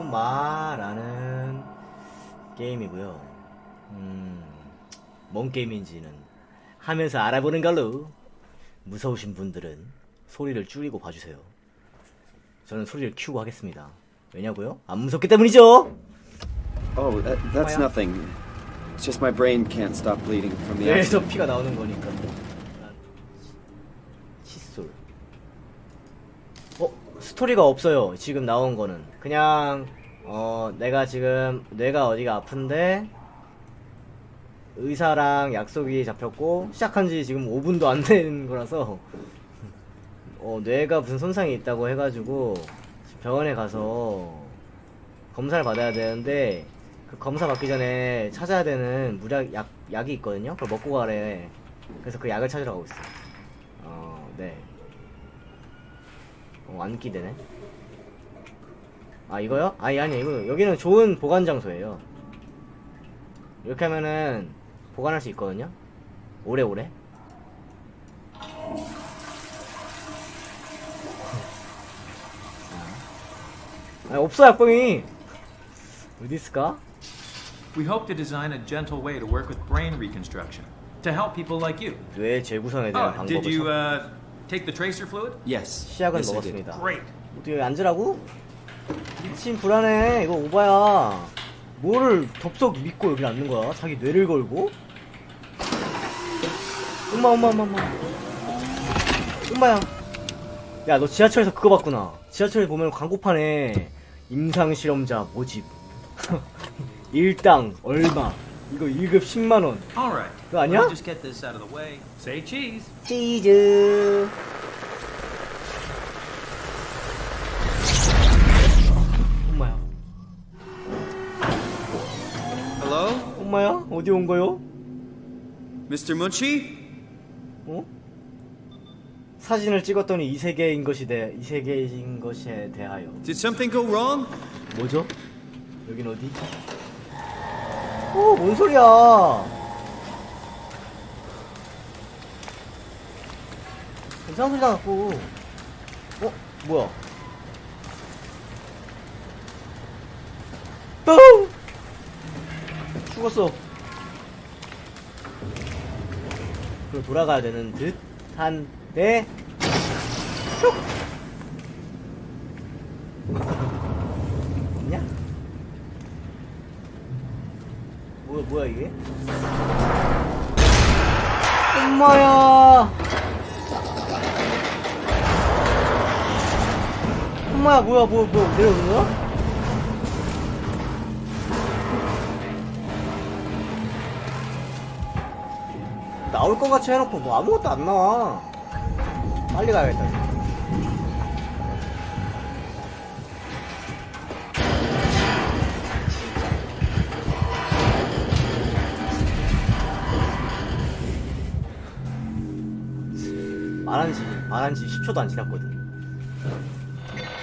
미소마라는 게임이고요. 음, 뭔 게임인지는 하면서 알아보는 걸로. 무서우신 분들은 소리를 줄이고 봐주세요. 저는 소리를 키우고 하겠습니다. 왜냐고요? 안 무섭기 때문이죠. Oh, that, that's Maya? nothing. It's just my brain can't stop bleeding from the accident. 피가 나오는 거니까. 칫솔. 어 스토리가 없어요. 지금 나온 거는 그냥 어 내가 지금 뇌가 어디가 아픈데 의사랑 약속이 잡혔고 시작한 지 지금 5분도 안 된 거라서 어 뇌가 무슨 손상이 있다고 해가지고 병원에 가서 검사를 받아야 되는데 그 검사 받기 전에 찾아야 되는 무약 약 약이 있거든요. 그걸 먹고 가래. 그래서 그 약을 찾으러 가고 있어. 어, 네. 어, 안 끼되네. 아 이거요? 아니 아니 이거 여기는 좋은 보관 장소예요. 이렇게 하면은 보관할 수 있거든요. 오래오래. 아 없어 약봉이. 어디 있을까? We hope to design a gentle way to work with brain reconstruction to help people like you. 뇌 재구성에 대한 Oh, 방법을 did you 쳐- uh, take the tracer fluid? Yes. 시약은 yes, I did. 먹었습니다. Great. 어떻게 여기 앉으라고? 미친 불안해. 이거 오바야. 뭐를 덥석 믿고 여기 앉는 거야? 자기 뇌를 걸고? 엄마, 엄마, 엄마, 엄마. 엄마야. 야, 너 지하철에서 그거 봤구나. 지하철에 보면 광고판에 임상실험자 모집. 일당 얼마. 이거 1급 10만 원. All right. 그거 아니야? Let me just get this out of the way. Say cheese. 치즈. 엄마야. Hello? 엄마야? 어디 온 거요? Mr. Munchie? 어? 사진을 찍었더니 이 세계인 것이 대, 이 세계인 것에 대하여. Did something go wrong? 뭐죠? 여긴 어디? 오, 뭔 소리야? 이상한 소리 나갖고. 어? 뭐야? 뿡! 죽었어. 그럼 돌아가야 되는 듯 한데. 슉! 있냐? 뭐야 뭐야 이게? 엄마야 엄마야 뭐야 뭐뭐 내려오는 거야? 나올 것 같이 해놓고 뭐 아무것도 안 나와. 빨리 가야겠다 말한 지 말한 지 10초도 안 지났거든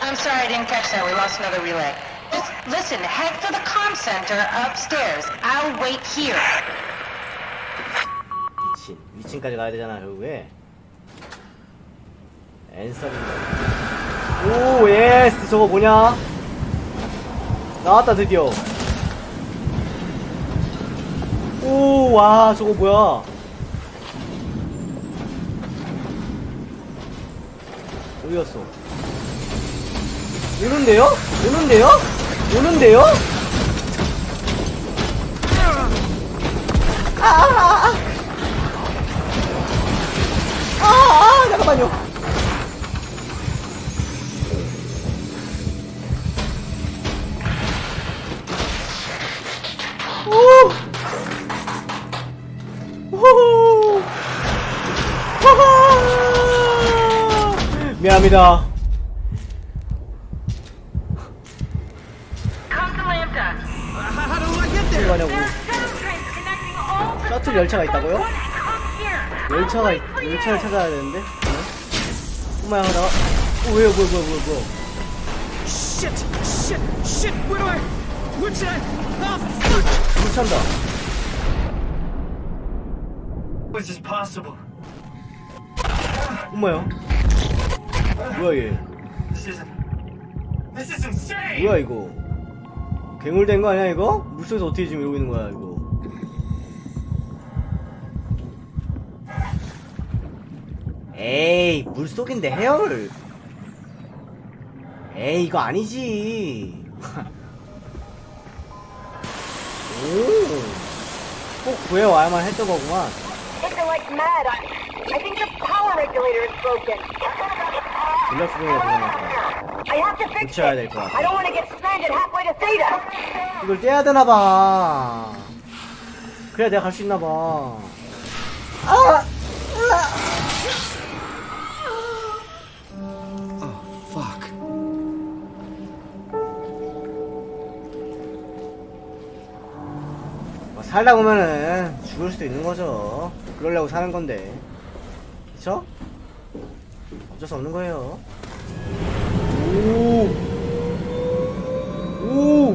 I'm sorry I didn't catch that. We lost another relay. Just listen, head for the comm center upstairs. I'll wait here. 미친 위층까지 가야 되잖아 결국에 앤서인가 오 예스 저거 뭐냐 나왔다 드디어 오 와 저거 뭐야 어디 갔어 오는데요? 오는데요? 오는데요? 아, 아, 잠깐만요. 오! 오! 미안합니다. Come to Lambda. How do I get there? 가냐고. shuttle trains connecting all the 셔틀 열차가 있다고요? Come here. 열차가 있- 열차를 찾아야 되는데. 엄마야 나. 어, 왜요? 뭐야 뭐야 뭐야 뭐야. Shit! Shit! Shit! Where do I? Where should I? Oh, 못 찬다. Is possible? 엄마야. 뭐야 얘? This isn't. This is insane! 뭐야 이거 괴물 된 거 아니야 이거? 물속에서 어떻게 지금 이러고 있는 거야 이거 에이 물속인데 헤어를 에이 이거 아니지 오꼭 구해와야만 했던 거구만 Acting like mad. I, I think the power regulator is broken. To fix 고쳐야 it. 될것 같아. 이걸 떼야 되나 봐. 그래야 내가 갈 수 있나 봐. 아! Fuck. 뭐 살다 보면은 죽을 수도 있는 거죠. 그러려고 사는 건데. 그쵸? 어쩔 수 없는 거예요. 오! 오!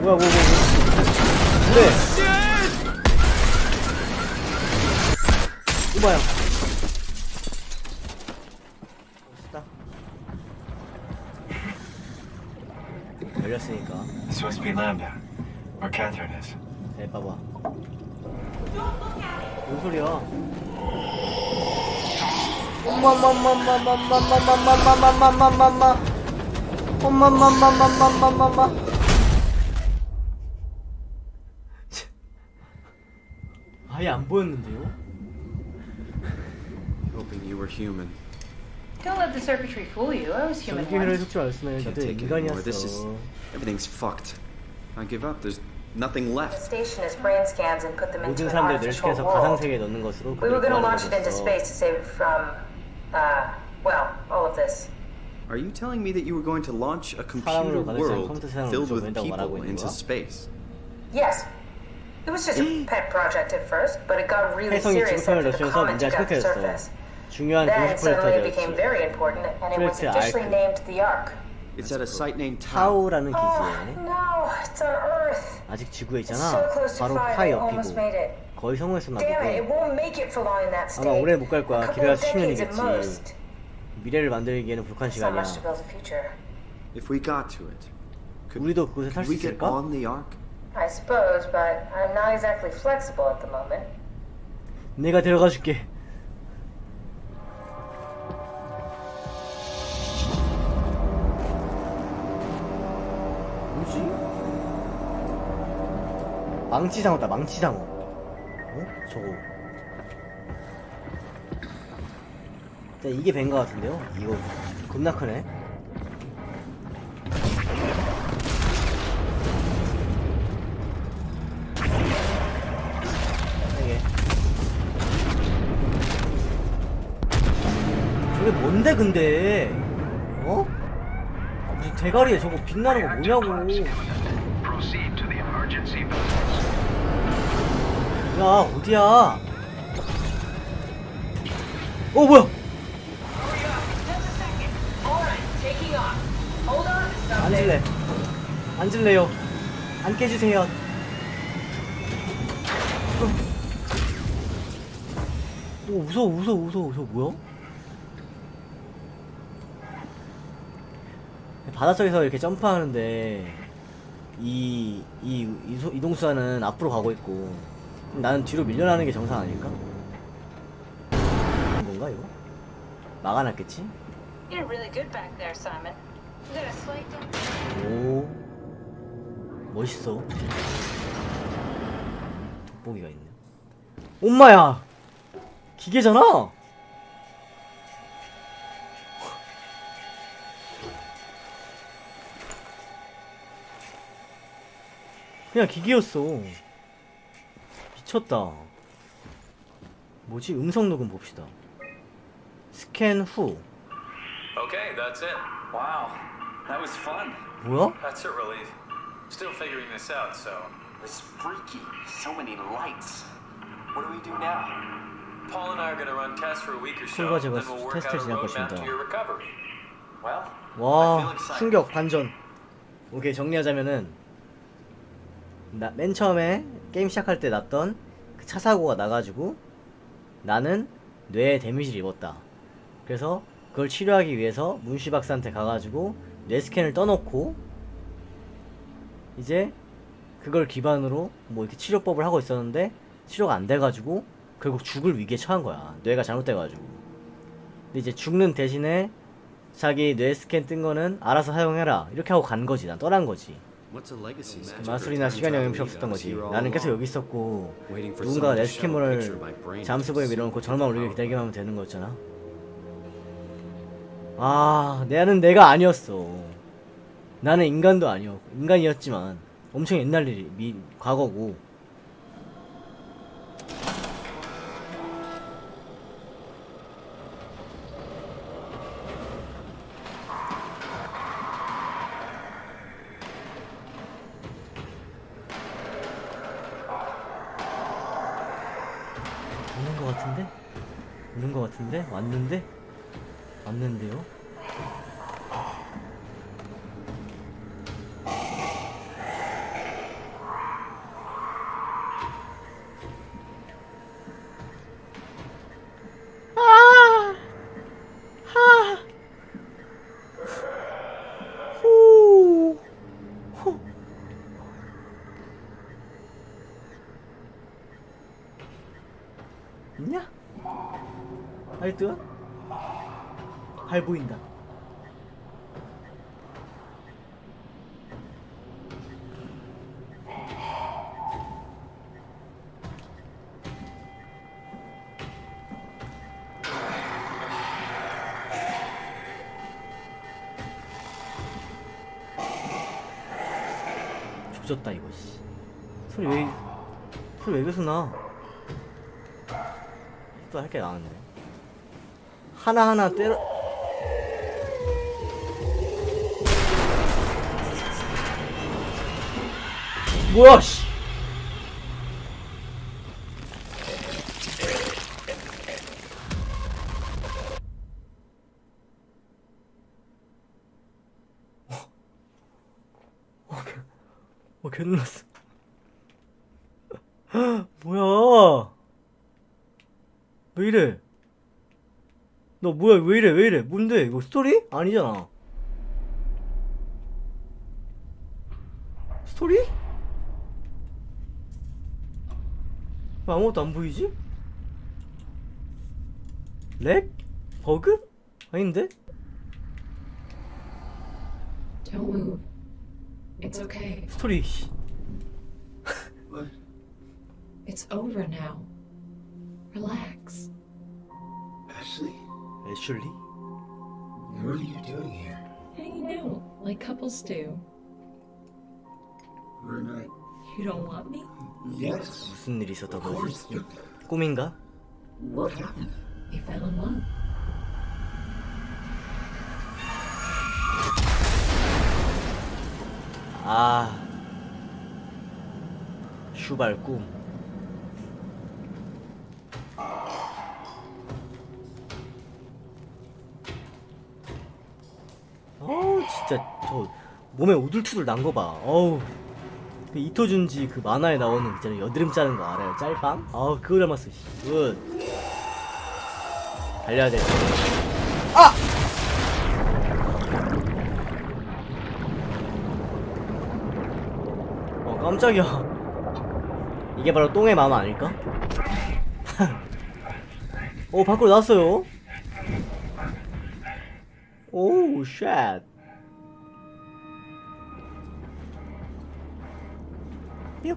뭐야, 뭐, 뭐, 뭐. 그래. 이봐요. 멋있다. 열렸으니까. It's supposed to be Lambda, where Catherine is. 네, 봐봐. 뭔 소리야? 아예 안 보였는데요? Hoping you were human. Don't let the circuitry fool you. I was human 전기 회로의 once. 속줄 알았으면 Can't 다들 take it anymore. This is. 인간이었어. Everything's fucked. I give up. There's nothing The left. station is brain scans and put them into 모든 an 사람들 artificial 뇌시켜서 가상 world. 세계에 넣는 것으로 We were 그들을 going to 구하는 launch it into 거였어. space to save it from, uh, well, all of this. Are you telling me that you were going to launch a computer world filled with people into space? Yes. It was just a pet project at first, but it got really serious after the comet got the surface. Then suddenly it became very important, and it was officially named the Ark. It's at a site named 타오라는 Oh, ah, no, it's on Earth. 아직 지구에 있잖아. So almost made it. 거의 성공했었나 Damn it, it 보고 won't make it for long in that 아마. 오래 못 갈 거야. 기회가 at 10년이겠지. most. 미래를 만들기에는 to 시간이야. If we got to it, could, 우리도 그곳에 살수 could we get 있을까? on the Ark? I suppose, but I'm not exactly flexible at the moment. 내가 데려가 줄게. 뭐지? 망치장어다, 망치장어. 어? 저거. 일단 이게 벤거 같은데요? 이거 겁나 크네. 이게. 저게 뭔데 근데? 어? 무슨 대가리에 저거 빛나는 거 뭐냐고. 야 어디야? 어 뭐야? 앉을래. 앉을래요. 안 깨주세요. 오 무서워 무서워 무서워 저 뭐야? 바닷속에서 이렇게 점프하는데 이, 이, 이소- 이동수단은 앞으로 가고 있고 나는 뒤로 밀려나는 게 정상 아닐까? 건가 이거? 막아놨겠지? You're really good back there, Simon. You got a slight dent. 오 멋있어 돋보기가 있네 엄마야 기계잖아 그냥 기계였어 미쳤다 뭐지 음성 녹음 봅시다 스캔 후 Okay, that's it. Wow, that was fun. 뭐야? That's a relief. Still figuring this out, so. It's freaky. So many lights. What do we do now? Paul and I are gonna run tests for a week or so, 콜과 then 제가 we'll work 테스트를 out a 진행할 roadmap 것입니다. to your recovery. Well, I 와 feel excited. 충격 반전 오케이 정리하자면은 나, 맨 처음에 게임 시작할 때 났던 그 차 사고가 나가지고 나는 뇌에 데미지를 입었다 그래서 그걸 치료하기 위해서 문씨 박사한테 가가지고 뇌 스캔을 떠놓고 이제 그걸 기반으로 뭐 이렇게 치료법을 하고 있었는데 치료가 안 돼가지고 결국 죽을 위기에 처한 거야. 뇌가 잘못돼가지고. 근데 이제 죽는 대신에 자기 뇌 스캔 뜬 거는 알아서 사용해라. 이렇게 하고 간 거지. 난 떠난 거지. 마술이나 시간이 필요 없었던 거지. 나는 계속 여기 있었고 누군가 내 스캔물을 잠수부에 밀어놓고 전화만 울리게 기다리기만 하면 되는 거였잖아. 아, 나는 내가 아니었어. 나는 인간도 아니었고 인간이었지만 엄청 옛날 일이 미, 과거고. 있는 것 같은데? 왔는데? 왔는데요? 아! 아! 후! 후! 있냐? 하여튼 발 보인다. 조졌다 이거 씨. 소리 왜 소리 왜 계속 나? 또 할게 나왔네. 하나 하나 때려. 뭐야, 씨! 어, 개, 어, 개 놀랐어. 뭐야? 왜 이래? 너 뭐야 왜 이래 왜 이래 뭔데 이거 스토리? 아니잖아 스토리? 왜 아무것도 안 보이지? 렉? 버그? 아닌데? Move. It's okay. 스토리 씨. It's over now. Relax. Ashley, 애슐리? what are you doing here? Hanging out like couples do. We're not. You don't want me? Yes. 무슨 일이 있었던 Of course. 거지? 꿈인가? What happened? We fell in love. 아. 슈발 꿈 어우 진짜 저 몸에 오들투들 난 거 봐. 어우. 그 이토준지 그 만화에 나오는 있잖아 여드름 짜는 거 알아요? 짤빵? 아우 그거 닮았어 씨. 굿. 달려야 돼 깜짝이야 이게 바로 똥의 마음 아닐까? 오 밖으로 나왔어요 오우 쉣 뿅.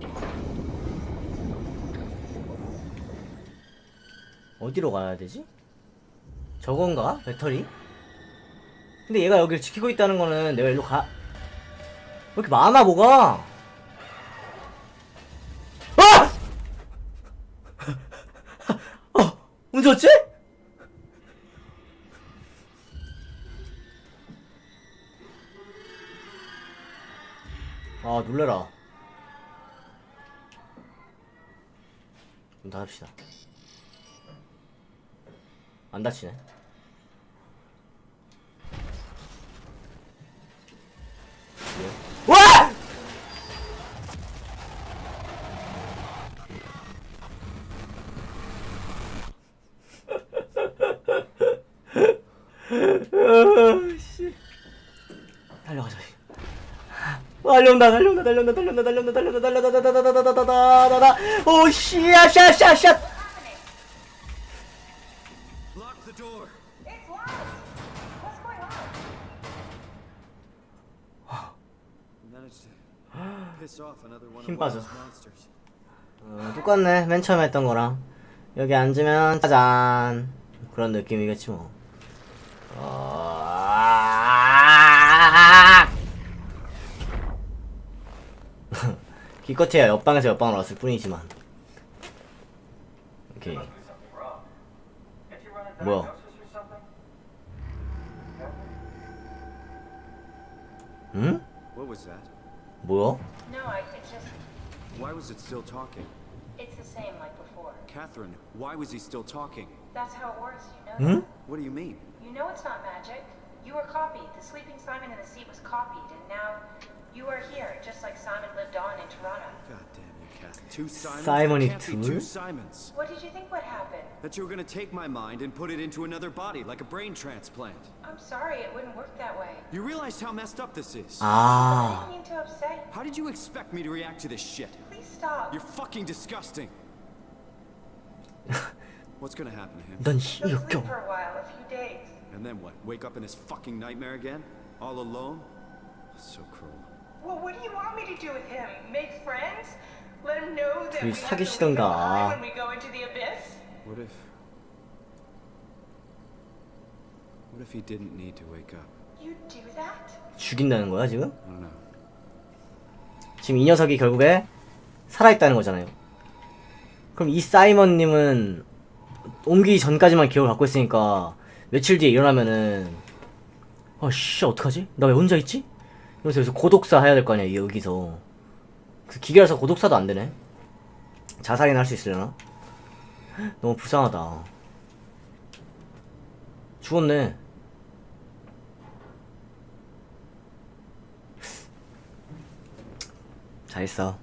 어디로 가야 되지? 저건가? 배터리? 근데 얘가 여기를 지키고 있다는 거는 내가 일로 가... 왜 이렇게 많아 뭐가? 아! 왔지? 아, 놀래라. 문 닫읍시다. 안 다치네. 달려온다, 달려온다, 달려온다, 달려온다, 달려온다, 달려온다, 달려온다, 달려온다, 오, 씨야, 샷, 샷, 샷. To piss off another one 힘 빠져. 어, 똑같네. 맨 처음에 했던 거랑. 여기 앉으면 짜잔. 그런 느낌이겠지 뭐. 어... 기껏해야 옆방에서 옆방으로 왔을 뿐이지만. 오케이. 뭐야? 응? What was that? 뭐야? No, I it's just Why was it still talking? it's the same like before. Catherine, why was he still talking? That's how it works, you know. 응? What do you mean? You know it's not magic. You were copied. The sleeping Simon in the seat was copied, and now you are here, just like Simon lived on in Toronto. God damn you, Two Simons? Simon can't be two Simons. What did you think would happen? That you were gonna take my mind and put it into another body, like a brain transplant. I'm sorry, it wouldn't work that way. You realize how messed up this is. Ah. I didn't mean to upset. How did you expect me to react to this shit? Please stop. You're fucking disgusting. What's gonna happen to him? Then he'll go. for a while, a few days. And then what? Wake up in this fucking nightmare again? All alone? So cruel. Well, what do you want me to do with him? Make friends? Let him know that 둘이 we have to leave him 사귀시던가. behind when we go into the abyss? What if. What if he didn't need to wake up? You do that? 죽인다는 거야 지금? I don't know. 지금 이 녀석이 결국에 살아있다는 거잖아요. 그럼 이 사이먼님은 옮기기 전까지만 기억을 갖고 있으니까 며칠 뒤에 일어나면은 아씨 어떡하지? 나 왜 혼자 있지? 이러면서 여기서 고독사 해야 될 거 아니야 여기서 그 기계라서 고독사도 안 되네. 자살이나 할 수 있으려나? 너무 불쌍하다. 죽었네. 잘했어.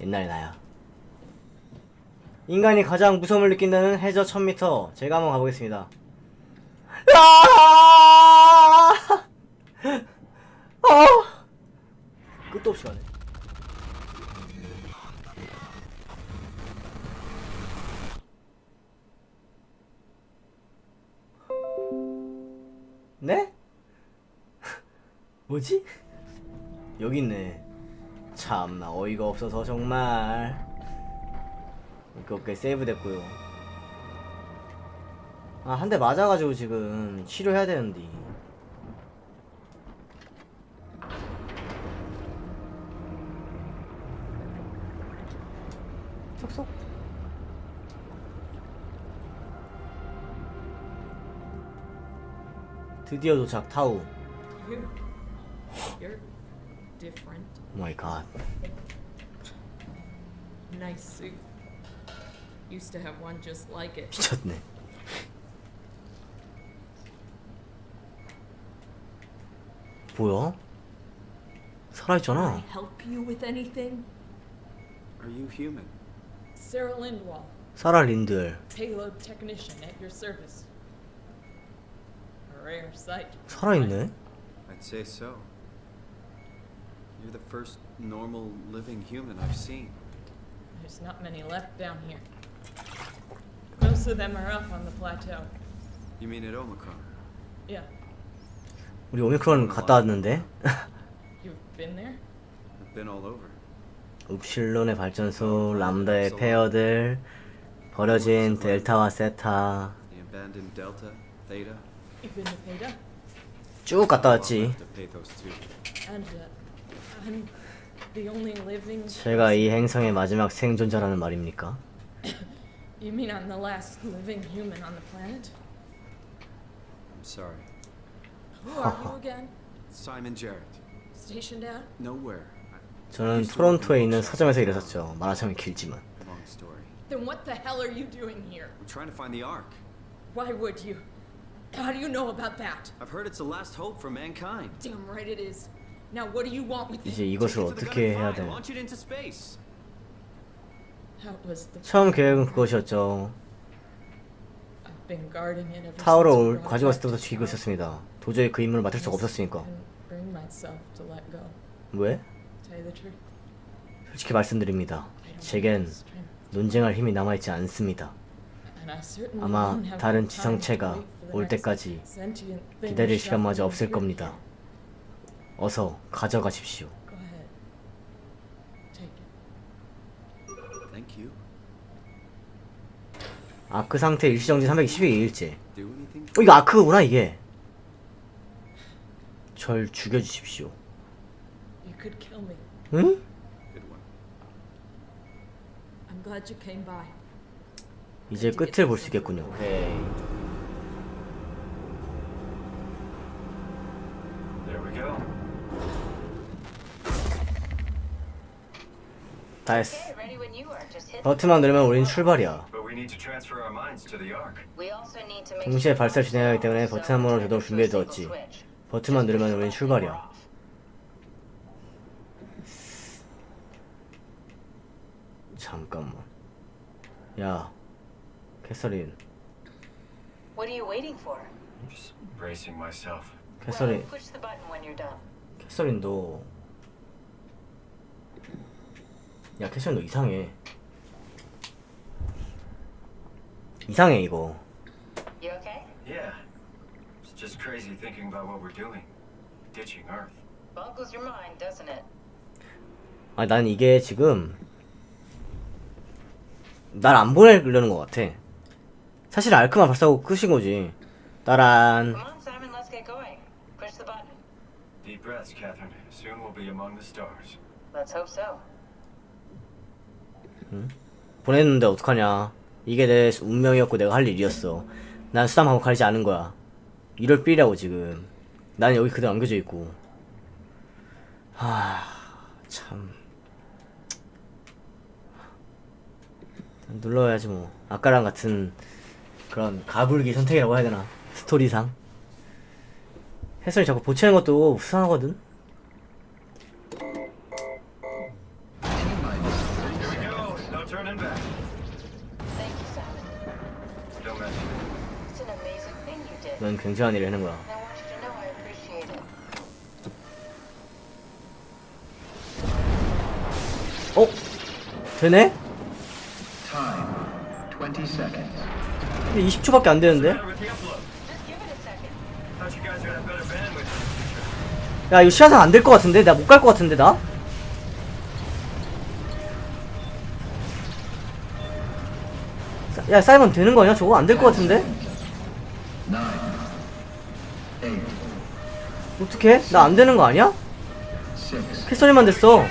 옛날의 나야. 인간이 가장 무서움을 느낀다는 해저 1000m. 제가 한번 가보겠습니다. 7시간에. 네? 뭐지? 여기 있네. 참나 어이가 없어서 정말. 그렇게 세이브 됐고요. 아 한 대 맞아가지고 지금 치료해야 되는데. 드디어 도착 타우. You. You're different. 오 마이 갓. Nice suit. Used to have one just like it. 미쳤네. 뭐야? 살아있잖아. help you with anything? Are you human? Sarah Lindwall, 사라 린들. payload technician at your service. Rare sight. 살아있네? I'd say so. You're the first normal living human I've seen. There's not many left down here. Most of them are up on the plateau. You mean at Omicron? Yeah, 우리 오미크론 갔다 왔는데? you've been there? I've been all over. 읍실론의 발전소, 람다의 폐허들, 버려진 델타와 세타 The abandoned Delta, Theta. You've been to Theta? 쭉 갔다 왔지. And uh, I'm the only living. 제가 이 행성의 마지막 생존자라는 말입니까? You mean I'm the last living human on the planet? I'm sorry. Who are you again? Simon Jarrett. Stationed out? Nowhere. 저는 토론토에 있는 서점에서 일했었죠. 말하자면 길지만. Long story. Then what the hell are you doing here? We're trying to find the Ark. Why would you? How do you know about that? I've heard it's the last hope for mankind. Damn right it is. Now what do you want with it? 이제 이것을 it the 어떻게 해야 돼? Launch it into space. That was the. 처음 계획은 그것이었죠. I've been guarding it ever 타워로 since it 때부터 town. 있었습니다. 도저히 그 임무를 맡을 수가 없었으니까. and myself to let go. 왜? Tell you the truth. 솔직히 말씀드립니다. 제겐 논쟁할 힘이 남아있지 않습니다. And I certainly 아마 won't have 다른 the time to 지성체가 wait the 올 때까지 기다릴 시간마저 없을 겁니다. 어서 가져가십시오. 아크 상태 일시정지 312일째. Do anything? 어 이거 아크구나 이게. 절 죽여주십시오. You could kill me. 응? Good one. I'm glad you came by. 이제 끝을 볼 수 있겠군요. 오케이. There we go. 다 했어. 버튼만 누르면 우린 출발이야. 동시에 발사를 진행하기 때문에 버튼 한 번으로 되도록 준비해두었지. 버튼만 누르면 우린 출발이야. 잠깐만. 야, 캐서린. 캐서린, Well, push the button when you're done. 캐서린 너. 야, 캐서린 너 이상해. 이상해 이거. You okay? Yeah. It's just crazy thinking about what we're doing. Ditching Earth. Boggles your mind, doesn't it? 아니 난 이게 지금 날 안 보내려는 것 같아. 사실 알크만 발사하고 끝인 거지. 따란. Come on, Simon, let's get going. Push the button. Deep breaths, Catherine. Soon we'll be among the stars. Let's hope so. 보냈는데 어떡하냐. 이게 내 운명이었고 내가 할 일이었어. 난 수담하고 가리지 않은 거야. 이럴 삐라고 지금. 난 여기 그대로 안겨져 있고. 하, 참. 눌러야지 뭐. 아까랑 같은 그런 가불기 선택이라고 해야 되나. 스토리상. 해설이 자꾸 보채는 것도 수상하거든? 넌 굉장한 일을 해낸 거야. 어? 되네? Time 20 seconds. 근데 20초밖에 안 되는데? 야 이거 시간상 안 될 것 같은데? 나 못 갈 것 같은데 나? 사- 야 사이먼 되는 거 아니야? 저거 안 될 것 같은데? 어떡해? 나안 되는 거 아니야? 6, 캐서리만 됐어